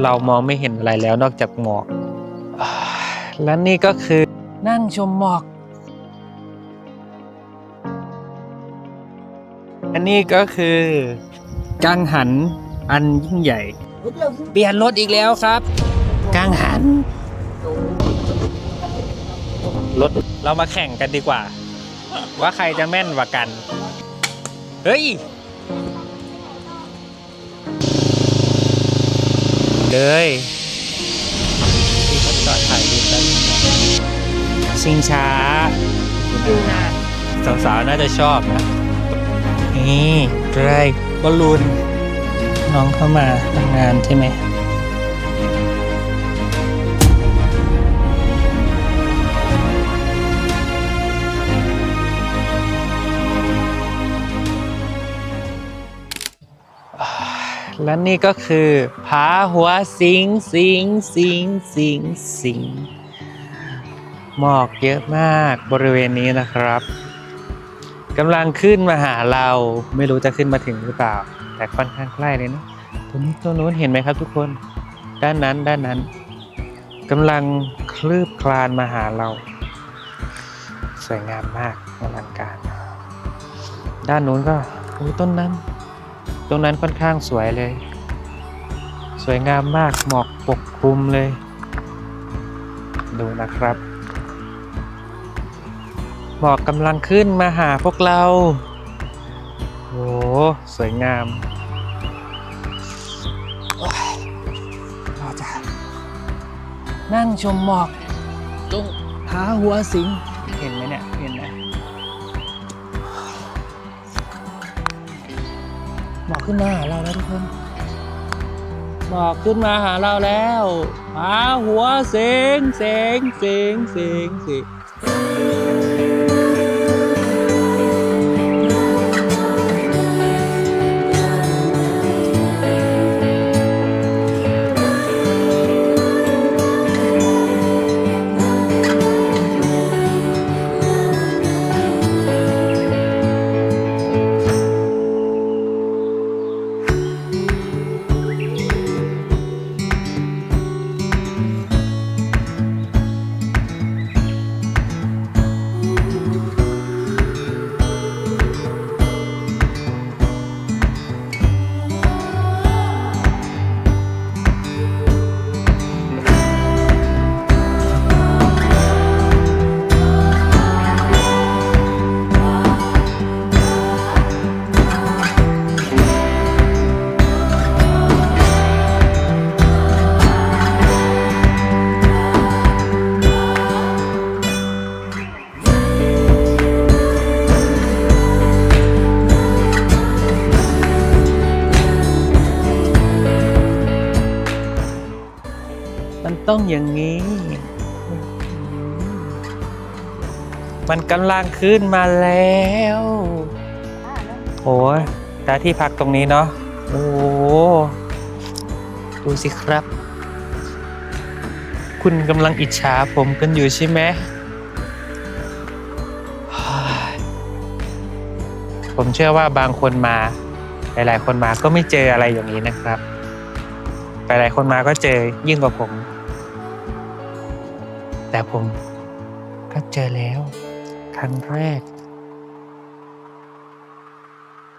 เรามองไม่เห็นอะไรแล้วนอกจากหมอก และนี่ก็คือนั่งชมหมอก อันนี้ก็คือกังหันอันยิ่งใหญ่ เปลี่ยนรถอีกแล้วครับ กังหัน รถเรามาแข่งกันดีกว่า ว่าใครจะแม่นกว่ากัน เฮ้ย เลยที่เขาจอดถ่ายรูปกันชิงช้าดูนะสาวๆน่าจะชอบนะ นี่ไรบอลลูนน้องเข้ามาทำงานใช่ไหม และนี่ก็คือผาหัวสิงสิงสิงสิงสิงหมอกเยอะมากบริเวณนี้นะครับกำลังขึ้นมาหาเราไม่รู้จะขึ้นมาถึงหรือเปล่า แต่ค่อนข้างใกล้เลยนะตัวนี้ตัวนู้นเห็นไหมครับทุกคน ด้านนั้นด้านนั้นกำลังคลืบคลานมาหาเรา สวยงามมากอลังการ ด้านนู้นก็โอ้ยต้นนั้น รงนั้นค่อนข้างสวยเลย สวยงามมากหมอกปกคลุมเลย ดูนะครับ หมอกกำลังขึ้นมาหาพวกเราโอ้สวยงามโอ้ยเราจะนั่งชมหมอกตรงหาหัวสิง เห็นไหมเนี่ย เห็นไหม ขึ้นมาหาเราแล้วทุกคนหมอกขึ้นมาหาเราแล้วหาหัวเสงเสงเสงเสงเสง ต้องอย่างนี้ มันกำลังขึ้นมาแล้วโอ้ยตาที่พักตรงนี้เนาะโอ้ดูสิครับ คุณกำลังอิจฉาผมกันอยู่ใช่ไหมผมเชื่อว่าบางคนมา หลาย ๆ คนมาก็ไม่เจออะไรอย่างนี้นะครับ หลาย ๆ คนมาก็เจอยิ่งกว่าผม แต่ผมก็เจอแล้ว ครั้งแรก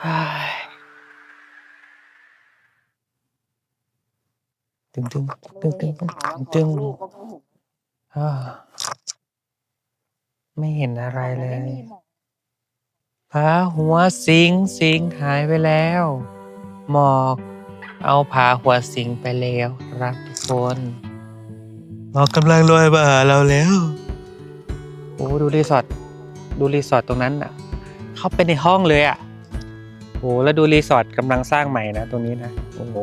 เฮ้ยตึงตึงตึงตึงตึงตึงอ่าไม่เห็นอะไรเลยผาหัวสิงสิงหายไปแล้ว หมอก เอาผาหัวสิงไปแล้วครับทุกคน อกกำลังลอยมาหาเราแล้ว โอ้ดูรีสอร์ทดูรีสอร์ทตรงนั้นอะ เข้าไปในห้องเลยอะโอ้แล้วดูรีสอร์ทกำลังสร้างใหม่นะตรงนี้นะโอ้โห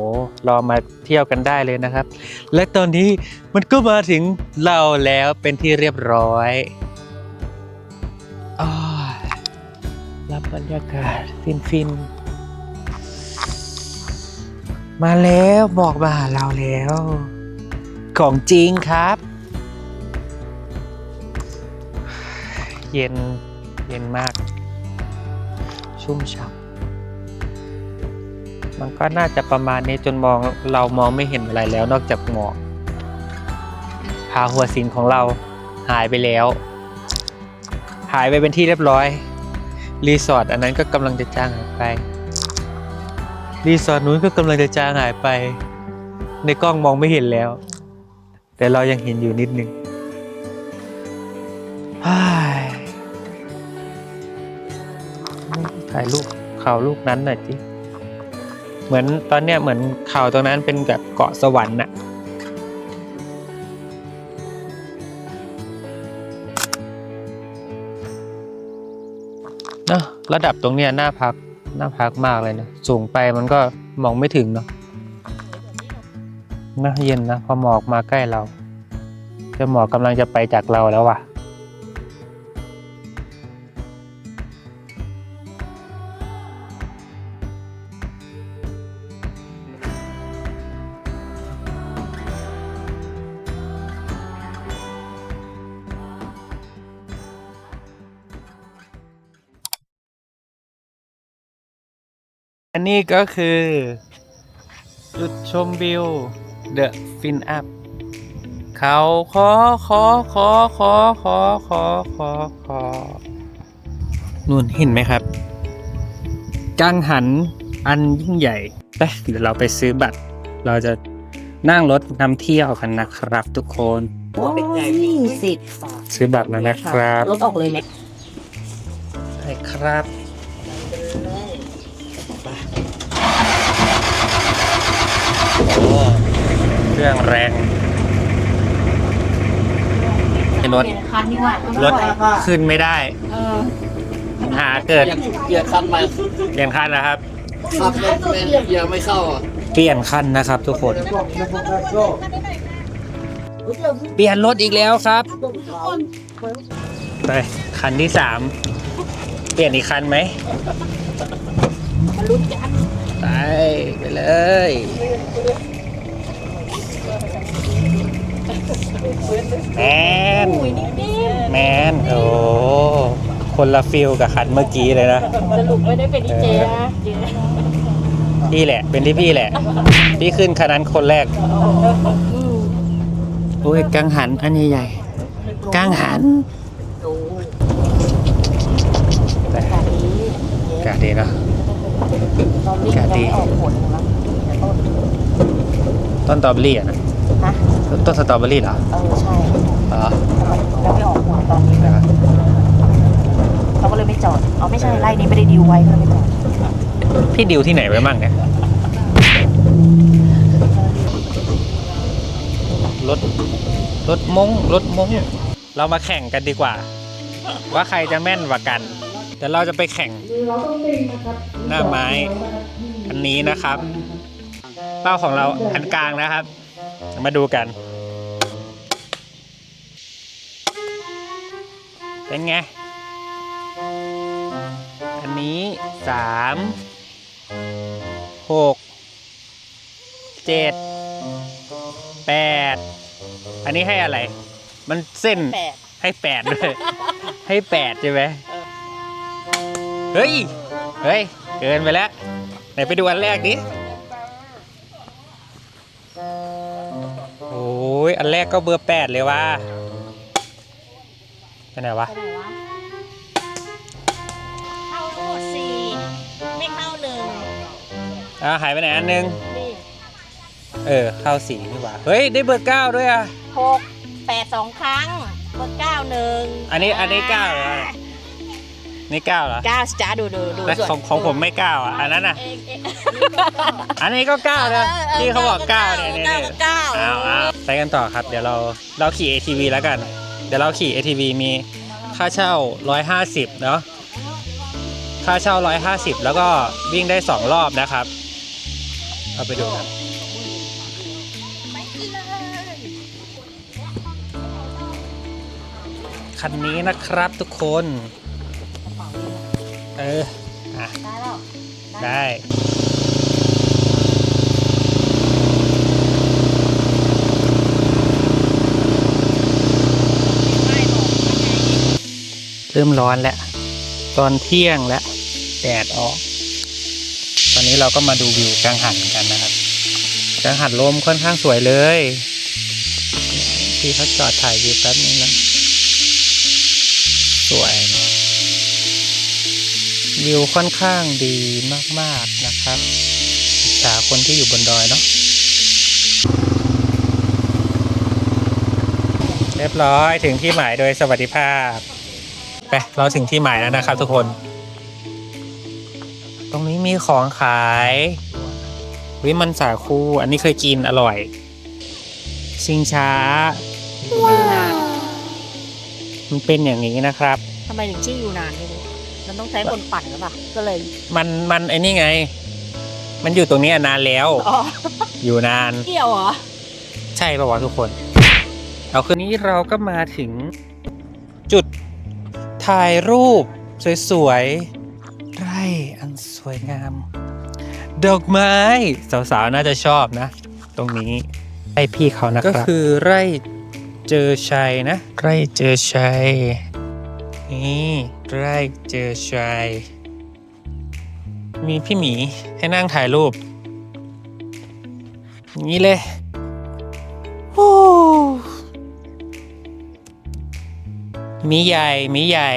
รอมาเที่ยวกันได้เลยนะครับ และตอนนี้มันก็มาถึงเราแล้วเป็นที่เรียบร้อยอรับบรรยากาศฟินฟินๆมาแล้วบอกมาหาเราแล้ว ของจริงครับ เย็น เย็นมาก ชุ่มฉ่ำมันก็น่าจะประมาณนี้จนมองเรามองไม่เห็นอะไรแล้วนอกจากหมอกพาหัวสินของเราหายไปแล้ว หายไปเป็นที่เรียบร้อย รีสอร์ทอันนั้นก็กำลังจะจางหายไป รีสอร์ทนู้นก็กำลังจะจางหายไป ในกล้องมองไม่เห็นแล้ว แต่เรายังเห็นอยู่นิดนึงฮ้ายถ่ายรูปเขาลูกนั้นหน่อยจิเหมือนตอนเนี้ยเหมือนเขาตรงนั้นเป็นแบบเกาะสวรรค์น่ะเนอะระดับตรงเนี้ยน่าพักน่าพักมากเลยนะ สูงไปมันก็มองไม่ถึงเนาะ น่าเย็นนะพอหมอกมาใกล้เราจะหมอกกำลังจะไปจากเราแล้วว่ะ อันนี้ก็คือ จุดชมวิว The Fin Up เขาขอขอขอขอขอขอขอขอนู่นเห็นไหมครับ กังหันอันยิ่งใหญ่ไปเดี๋ยวเราไปซื้อบัตร เราจะนั่งรถนำเที่ยวกันนะครับ ทุกคนยี่สิบซื้อบัตรแล้วนะครับ รถออกเลยไหมใช่ครับ โอ้ เครื่องแรงรถคันดีกว่ารถขึ้นไม่ได้เออปัญหาเกิดเกียร์คันไปเปลี่ยนคันนะครับขับรถเป็นเกียร์ไม่เข้าอะเปลี่ยนคันนะครับ ทุกคน เปลี่ยนรถอีกแล้วครับไปคันที่สามเปลี่ยนอีกคันไหมไปไปเลย แมนแมนโอ้คนละฟิลกับคันเมื่อกี้เลยนะสรุปไม่ได้เป็นดีเจนะเจพี่แหละ เป็นที่พี่แหละพี่ขึ้นคันนั้นคนแรกโอ้ยกังหันอันใหญ่ๆกังหันแต่อากาศดีเนอะเราเรียกยังไม่ออกผลของเราต้นสตรอเบอรี่อะนะฮะ ต้นสตรอเบอรี่เหรอเออใช่อ๋อยังไม่ออกผลตอนนี้นะครับเขาก็เลยไม่จอดเอาไม่ใช่ไล่นี้ไม่ได้ดิวไว้ก็เลยไม่จอดพี่ดิวที่ไหนไว้มั่งเนี่ยรถรถมงรถมงเรามาแข่งกันดีกว่า ว่าใครจะแม่นกว่ากันเดี๋ยวเราจะไปแข่งหน้าไม้ อันนี้นะครับ เป้าของเราอันกลางนะครับ มาดูกัน เป็นไง อันนี้สามหกเจ็ดแปดอันนี้ให้อะไร มันเส้นแปดให้แปดด้วย ให้แปดใช่ไหมเฮ้ย เฮ้ย เกินไปแล้ว ไหนไปดูอันแรกดิ ยอันแรกก็เบอร์แปดเลยว่ะไปไหนวะ ไปไหนวะ เข้าโหมดสี่ไม่เข้าหนึ่งอ้าวหายไปไหนอันนึง นี่เออ เข้าสี่นี่หว่า เฮ้ย ได้เบอร์เก้าด้วยอะ หกแปดสองครั้งเบอร์เก้าหนึ่งอันนี้อันนี้เก้าเหรอ นี่เก้าเหรอเก้าสิจ้าดูดูดูแต่ส่วนของของผมไม่เก้าอะ อันนั้นอะ เองเอง อันนี้ก็เก้านะที่เขาบอกเก้าเนี่ยเนี่ยเก้าเนี่ยเก้าอ้าวอ้าวไปกันต่อครับ เดี๋ยวเราเราขี่ ATV แล้วกัน เดี๋ยวเราขี่ ATV มีค่าเช่า 150 เนาะค่าเช่า 150 แล้วก็วิ่งได้ 2 รอบนะครับ เอาไปดูกันคันนี้นะครับทุกคน เออ อะ ได้แล้ว ได้ เริ่มร้อนแล้ว ตอนเที่ยงแล้วแดดออก ตอนนี้เราก็มาดูวิวกังหันกันนะครับกังหันลมค่อนข้างสวยเลยที่เขาจอดถ่ายวิวแป๊บนึงนะสวยนะวิวค่อนข้างดีมากๆนะครับอิจฉาคนที่อยู่บนดอยเนาะเรียบร้อยถึงที่หมายโดยสวัสดิภาพ ไปเราถึงที่หมายแล้วนะครับทุกคน ตรงนี้มีของขายวิมันสาคูอันนี้เคยกินอร่อย ชิงช้ายูนานมันเป็นอย่างนี้นะครับ ทำไมถึงชื่อยูนานไม่รู้มันต้องใช้คนปั่นหรือเปล่าก็เลยมันมันไอ้นี่ไง มันอยู่ตรงนี้นานแล้ว อ๋ออยู่นาน เกี่ยวเหรอใช่ป่าวะทุกคน เอาคืนนี้เราก็มาถึงจุด ถ่ายรูป สวยๆ ไร่อันสวยงาม ดอกไม้ สาวๆ น่าจะชอบนะ ตรงนี้ไร่พี่เขานะครับ ก็คือไร่เจอชัยนะ ไร่เจอชัย นี่ไร่เจอชัย มีพี่หมีให้นั่งถ่ายรูป นี้เลยโอ้ มีใหญ่มีใหญ่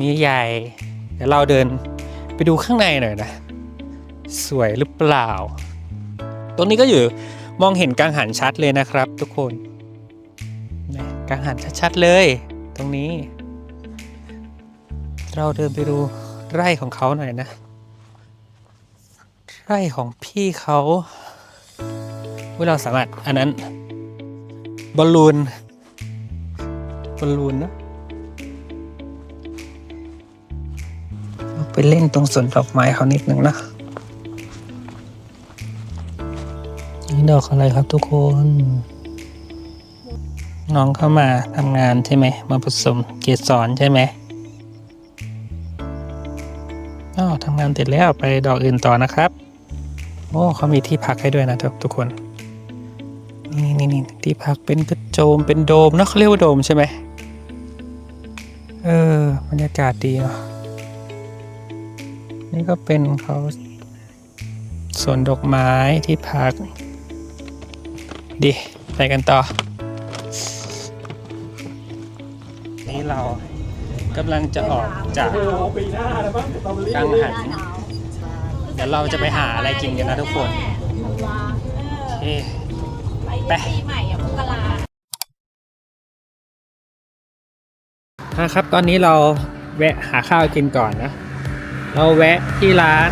มีใหญ่ เดี๋ยวเราเดินไปดูข้างในหน่อยนะ สวยหรือเปล่า ตรงนี้ก็อยู่มองเห็นกังหันชัดเลยนะครับ ทุกคนกังหันชัดๆเลย ตรงนี้ เราเดินไปดูไร่ของเขาหน่อยนะ ไร่ของพี่เขาว่าเราสามารถอันนั้นบอลลูน บอลลูนนะไปเล่นตรงสวนดอกไม้เขานิดนึงนะนี่ดอกอะไรครับทุกคน น้องเข้ามาทำงานใช่ไหม มาผสมเกสรใช่ไหมอ้าวทำงานเสร็จแล้วไปดอกอื่นต่อนะครับ โอ้เขามีที่พักให้ด้วยนะทุกคน นี่นี่นี่ที่พักเป็นกระโจมเป็นโดมนะเขาเรียกว่าโดมใช่ไหม เออบรรยากาศดีเนาะนี่ก็เป็นเขาสวนดอกไม้ที่พัก ดี ไปกันต่อ นี่เรากำลังจะออกจากกังหัน เดี๋ยวเราจะไปหาอะไรกินกันนะทุกคน โอเค ไป นะครับ ตอนนี้เราแวะหาข้าวกินก่อนนะ เราแวะที่ร้าน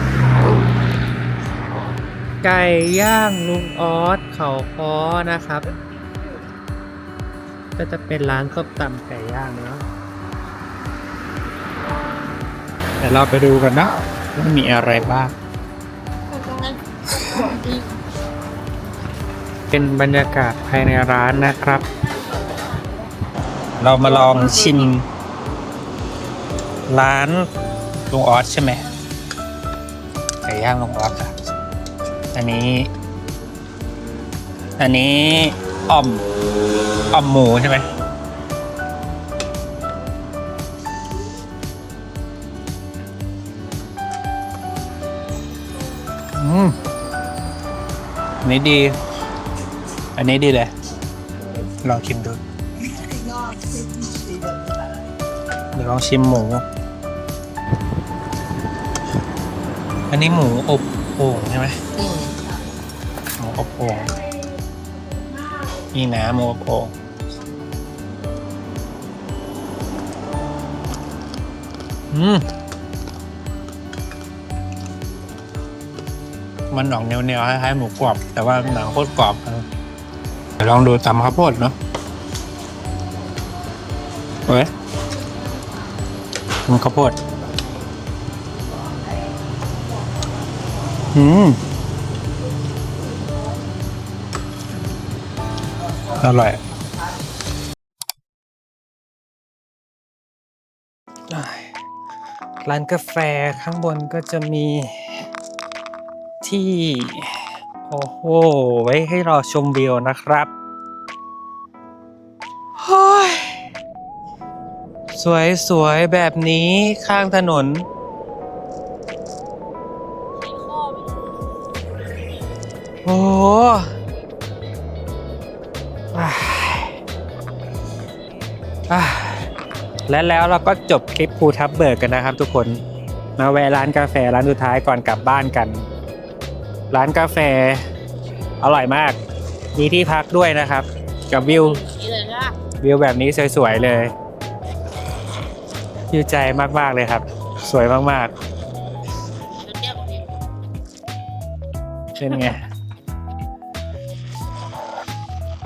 ไก่ย่างลุงออสเขาคอนะครับ ก็จะเป็นร้านส้มตำไก่ย่างเนาะเดี๋ยวเราไปดูกันนะว่ามีอะไรบ้าง เป็นบรรยากาศภายในร้านนะครับ เรามาลองชิม ร้านลุงออสใช่ไหมไก่ย่างลุงออสอะอันนี้ อันนี้อ่อมอ่อมหมูใช่ไหมอืมอันนี้ดี อันนี้ดีเลย ลองชิมดู เดี๋ยวลองชิมหมู อันนี้หมูอบโอ่งใช่ไหมอืมหมูอบโอ่งนี่นะหมูอบโอ่งอืมมันออกเหนียวๆคล้ายๆหมูกรอบ แต่ว่าหนังโคตรกรอบครับเดี๋ยวลองดูตำข้าวโพดเนาะเฮ้ยมันข้าวโพด อืมอร่อยร้านกาแฟข้างบนก็จะมีที่ โอ้โห ไว้ให้เราชมวิวนะครับเฮ้ยสวย ๆ แบบนี้ข้างถนน โอ้อ่าอ่าและแล้วเราก็จบคลิปภูทับเบิกกันนะครับทุกคน มาแวะร้านกาแฟร้านสุดท้ายก่อนกลับบ้านกัน ร้านกาแฟ อร่อยมาก มีที่พักด้วยนะครับ กับวิวนี่เลยนะวิวแบบนี้สวยๆเลยยิวใจมากๆเลยครับ สวยมากจะเทียบกับวิวๆเป็นไง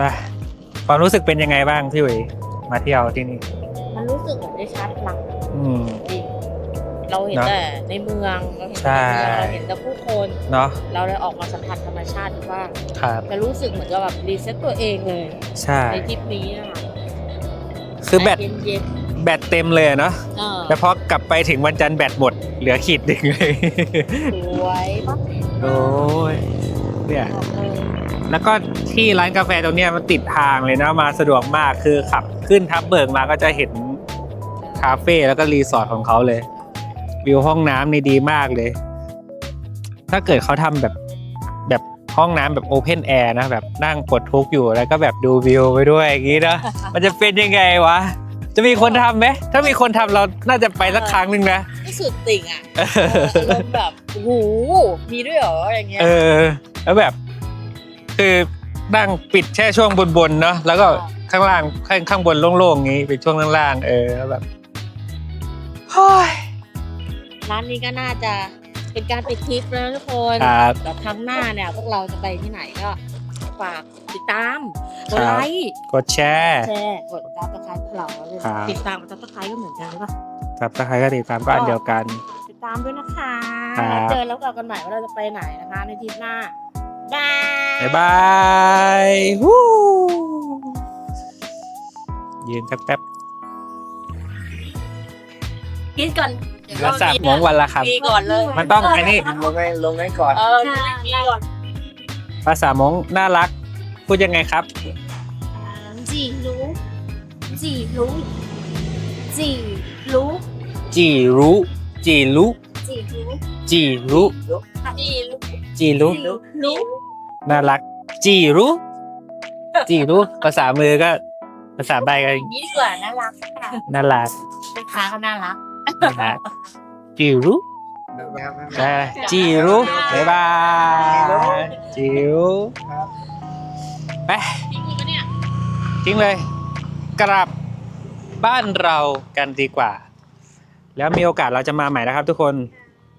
ไปความรู้สึกเป็นยังไงบ้างพี่หวีมาเที่ยวที่นี่ มันรู้สึกเหมือนได้ชาร์จพลังอืม จริงเราเห็นเนอะแต่ในเมืองเราเห็นใช่แต่ในเมืองเราเห็นแต่ผู้คน เนาะเราเลยออกมาสัมผัสธรรมชาติบ้างครับจะรู้สึกเหมือนกับแบบรีเซ็ตตัวเองเลยใช่ในทริปนี้นะคะคือแบตเย็นแบตเต็มเลยอะเนาะๆเออแต่พอกลับไปถึงวันจันทร์แบตหมด เหลือขีดหนึ่งเลย สวยปะโอ้ยเนี่ย บอกเลย แล้วก็ที่ร้านกาแฟตรงเนี้ยมันติดทางเลยนะมาสะดวกมากคือขับขึ้นทับเบิกมาก็จะเห็นคาเฟ่แล้วก็รีสอร์ทของเขาเลย วิวห้องน้ำนี่ดีมากเลย ถ้าเกิดเขาทำแบบแบบห้องน้ำแบบโอเพนแอร์นะแบบนั่งปลดทุกข์อยู่แล้วก็แบบดูวิวไปด้วยอย่างนี้นะมันจะเป็นยังไงวะ จะมีคนทำไหมถ้ามีคนทำเราน่าจะไปสักครั้งหนึ่งนะไม่สุดติ่งอะเอออารมณ์แบบโอ้โหมีด้วยเหรออย่างเงี้ย เออ แล้วแบบ คือนั่งปิดแค่ช่วงบนๆเนาะแล้วก็ข้างล่างข้างข้างบนโล่งๆงี้เป็นช่วงล่างๆเออแล้วแบบเฮ้ยร้านนี้ก็น่าจะเป็นการปิดทริปแล้วทุกคนครับแต่ครั้งหน้าเนี่ยพวกเราจะไปที่ไหนก็ฝากติดตามกครัดบไลค์กดแชร์แชร์กดซับสไครต์พวกเราเลยครับ ติดตามกับซับสไครต์ก็เหมือนกันหรือเปล่าสับสไครก็ติดตามก็อันเดียวกัน ติดตามด้วยนะคะครับแล้วเจอแล้วกันใหม่ว่าเราจะไปไหนนะคะในทริปหน้า บาย บ๊ายบายฮู้ยืนแป๊บกินก่อนๆแล้วสับหมองวันละครับมีก่อนเลยมันต้องอันนี้ ลงไงลงไงก่อน เออมีก่อน ภาษามงน่ารัก พูดยังไงครับ จีรู้จีรู้จีรู้จีรู้จีรู้จีรู้จีรู้จีรู้จีรู้ รู้ น่ารัก จีรู้ จีรู้ ภาษามือก็ ภาษาใบก็นี่ดีกว่าน่ารักค่ะน่ารักแม่ค้าก็น่ารัก นะฮะจีรู้ใช่จีรู้บ๊ายบายจิ๋วไปจริงปะเนี่ยทิ้งเลย กลับบ้านเรากันดีกว่า แล้วมีโอกาสเราจะมาใหม่นะครับทุกคน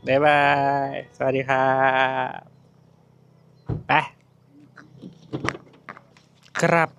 บ๊ายบาย สวัสดีครับ ไปกลับ